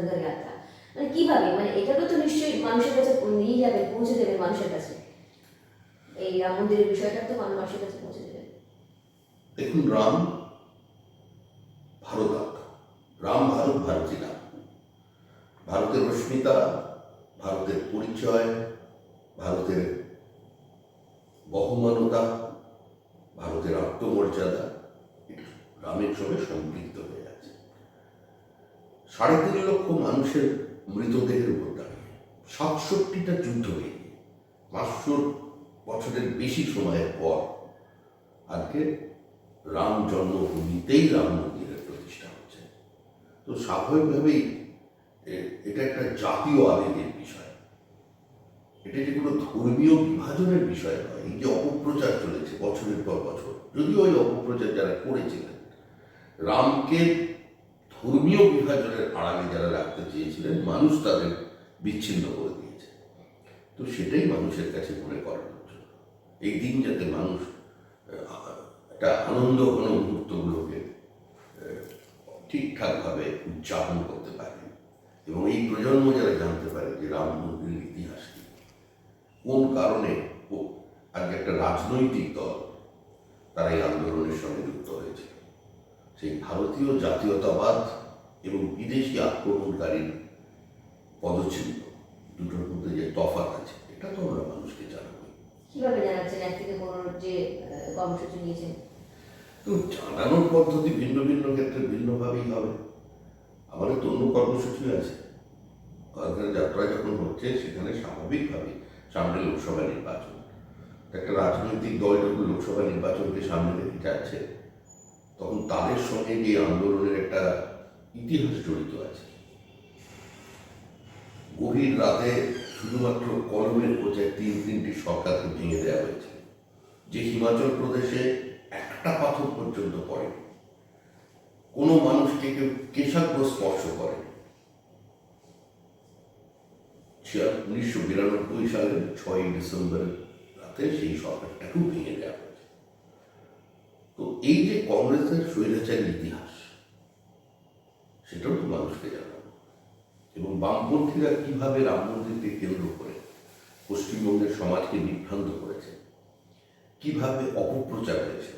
চাঁদরঘর যাত্রা মানে কীভাবে? মানে এটাকে তো নিশ্চয়ই মানুষের কাছে নিয়ে যাবে পৌঁছে দেবে মানুষের কাছে। এই রাম মন্দিরের বিষয়টা তো মানুষের কাছে পৌঁছে দেবে। দেখুন, রাম ভারত রাম ভারত ভারতী নাম। ভারতের রশ্মিতা, ভারতের পরিচয়, ভারতের বহমানতা, ভারতের আত্মমর্যাদা রামের সঙ্গে সম্পৃক্ত হয়ে সাড়ে তিন লক্ষ মানুষের মৃতদেহের উপর দাঁড়িয়ে। সাতষট্টিটা যুদ্ধ হয়ে পাঁচশো বছরের বেশি সময়ের পর আজকে রাম জন্মভূমিতেই রাম মন্দিরের প্রতিষ্ঠা হচ্ছে। তো স্বাভাবিকভাবেই এটা একটা জাতীয় আবেগের বিষয়। এটা যে কোনো ধর্মীয় বিভাজনের বিষয় নয়? এই যে অপপ্রচার চলেছে বছরের পর বছর। যদিও ওই অপপ্রচার যারা করেছিলেন, রামকে ধর্মীয় বিভাজনের আড়ালে যারা রাখতে চেয়েছিলেন, মানুষ তাদের বিচ্ছিন্ন করে দিয়েছে। তো সেটাই মানুষের কাছে মনে করানোর জন্য। এই দিন যাতে মানুষ একটা আনন্দ ঘন মুহূর্তগুলোকে ঠিকঠাকভাবে উদযাপন করতে পারে এবং এই প্রজন্ম যারা জানতে পারে যে রাম মন্দিরের ইতিহাস কি, কোন কারণে আজকে একটা রাজনৈতিক দল, তারা এই আন্দোলনের সঙ্গে যুক্ত হয়েছে। সেই ভারতীয় জাতীয়তাবাদ এবং বিদেশি আক্রমণকারীর পদচিহ্ন। দুটোর মধ্যে যে তফাৎ আছে এটা তো আমরা মানুষকে জানাব। কীভাবে জানাচ্ছেন? এক থেকে পনেরোর যে কর্মসূচি নিয়েছেন। তো জানানোর পদ্ধতি ভিন্ন ভিন্ন ক্ষেত্রে ভিন্নভাবেই হবে। আমাদের তো অন্য কর্মসূচি আছে। যাত্রা যখন হচ্ছে সেখানে স্বাভাবিকভাবেই সামনে লোকসভা নির্বাচন। একটা রাজনৈতিক দল যখন লোকসভা নির্বাচনকে সামনে রেখে যাচ্ছে তখন তাদের সঙ্গে যে আন্দোলনের একটা ইতিহাস জড়িত আছে। গভীর রাতে শুধুমাত্র কলমের বোঝায় তিন তিনটি সরকারকে ভেঙে দেওয়া হয়েছে। যে হিমাচল প্রদেশে একটা পাথর পর্যন্ত পড়ে। কোনো মানুষকে কেউ কেশাগ্র স্পর্শ করে। উনিশশো বিরানব্বই সালের ছয়ই ডিসেম্বর রাতে সেই সরকারটাকেও ভেঙে দেওয়া কংগ্রেসের স্বৈরাচারী ইতিহাস। সেটাও তো মানুষকে জানাব এবং বামপন্থীরা কীভাবে রাম মন্দিরকে কেন্দ্র করে পশ্চিমবঙ্গের সমাজকে বিভ্রান্ত করেছে, কীভাবে অপপ্রচার হয়েছে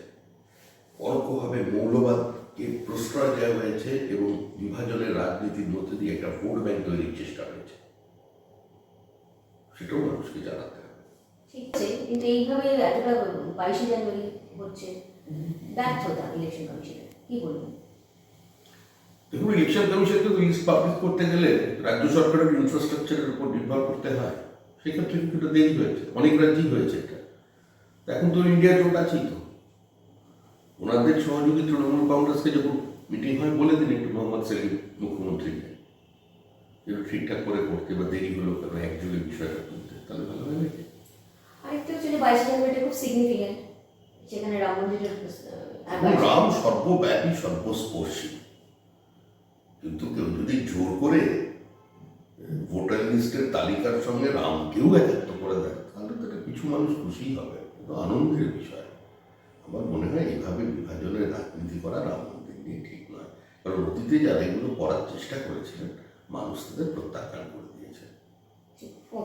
পরোক্ষভাবে মৌলবাদকে প্রশ্রয় দেওয়া হয়েছে এবং বিভাজনের রাজনীতির মধ্যে দিয়ে একটা ভোট ব্যাংক তৈরির চেষ্টা হয়েছে, সেটাও মানুষকে জানাতে হবে। ঠিক আছে, কিন্তু এইভাবে এতটা বাইশে জানুয়ারি হচ্ছে ব্যর্থতা ইলেকশন কমিশনের কি বলবেন? দেখুন ইলেকশন কমিশনকে লিস্ট পাবলিশ করতে গেলে রাজ্য সরকারের ইনফ্রাস্ট্রাকচারের উপর নির্ভর করতে হয়। সেক্ষেত্রে কিছুটা দেরি হয়েছে অনেক রাজ্যেই হয়েছে এটা। এখন তো ইন্ডিয়া জোট আছেই তো। ওনাদের সহযোগী তৃণমূল কংগ্রেসকে যখন মিটিং হয় বলে দিন একটু মোহাম্মদ সেলিম মুখ্যমন্ত্রীকে একটু ঠিকঠাক করে করতে বা দেরি হলো কেন একযোগে বিষয়টা তুলতে তাহলে ভালো হয় নাকি? আরেকটা হচ্ছে বাইশে জানুয়ারিটা খুব সিগনিফিক্যান্ট সেখানে এবং রাম সর্বব্যাপী সর্বস্পর্শী। কিন্তু কেউ যদি জোর করে ভোটার লিস্টের তালিকার সঙ্গে রামকেও একাত্ম করে দেয় তাহলে তো কিছু মানুষ খুশি হবে। কিন্তু আনন্দের বিষয়। আমার মনে হয় এইভাবে বিভাজনের রাজনীতি করা রাম মন্দির নিয়ে ঠিক নয়। কারণ অতীতে যারা এগুলো করার চেষ্টা করেছিলেন মানুষ তাদের প্রত্যাখ্যান করে দিয়েছে। ও